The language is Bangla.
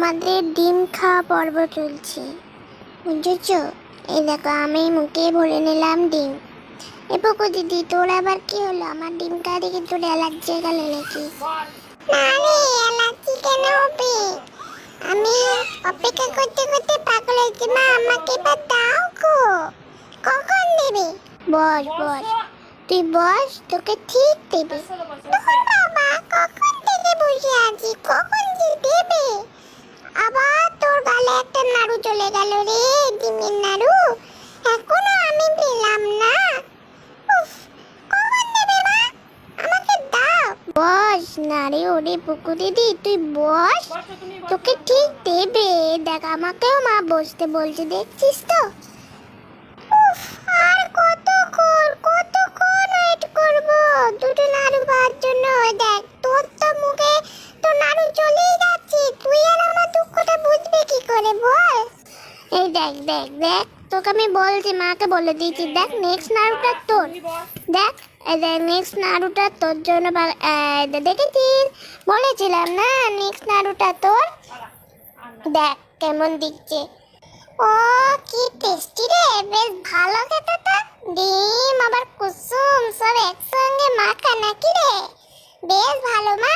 আমাদের ডিম খাওয়া পর্ব চলছে। বুঝেছ? এই দেখো আমি মুখে ভরে নিলাম ডিম। এ পকো দিদি তোর আবার কি হলো? আমার ডিমটা দেখে তোর অ্যালার্জি গেল নাকি? না রে অ্যালার্জি কেন হবে? আমি অপেক্ষা করতে করতে পাগল হয়েছি মা আমাকে এবার দাও গো। কখন দেবে? বস বস। তুই বস তোকে ঠিক দেবে। তোর বাবা কখন থেকে বসে আছি কখন যে দেবে আবার তোর গালে একটা নাড়ু চলে গেল রে ডিমের নাড়ু। এখনও আমি পেলাম না। উফ, কখন দেবে মা? আমাকে দাও। বস না রে ওরে পুকু দিদি তুই বস। তোকে ঠিক দেবে। দেখ আমাকেও মা বসতে বলছে দেখছিস তো? এই দেখ দেখ দেখ, তোকে আমি বলছি, মাকে বলে দিয়েছি, দেখ নেক্সট নাড়ুটা তোর। দেখ নেক্সট নাড়ুটা তোর জন্য দেখেছিস বলেছিলাম না নেক্সট নাড়ুটা তোর। দেখ, কেমন দিচ্ছে। ও, কি টেস্টি রে, বেশ ভালো খেতে তো ডিম, আবার কুসুম, সব একসঙ্গে মাখা নাকি রে? বেশ ভালো, মা।